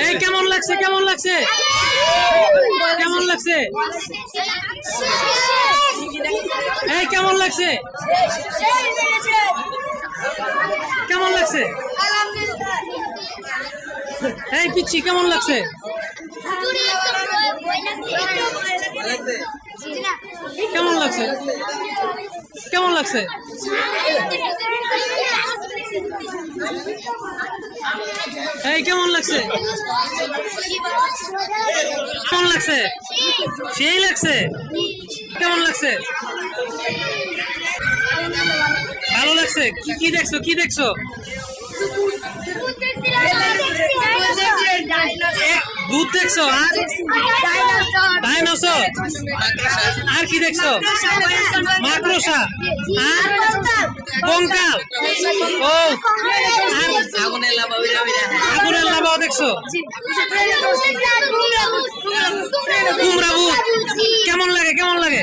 এই, কেমন লাগছে কেমন লাগছে? কেমন লাগছে? এই, কেমন লাগছে? কেমন লাগছে? এই, পিচ্ছি, কেমন লাগছে? কেমন লাগছে? কেমন লাগছে? এই, কেমন লাগছে? কেমন লাগছে? সেই লাগছে? কেমন লাগছে? ভালো লাগছে? কি কি দেখছ? কি দেখছ? দুধ দেখছ আর ডাইনোসর আর কি দেখছ? মাকড়সা। আর কঙ্কাল ও। আর আগুনের লাভাও দেখছ? কুমড়া কেমন লাগে কেমন লাগে?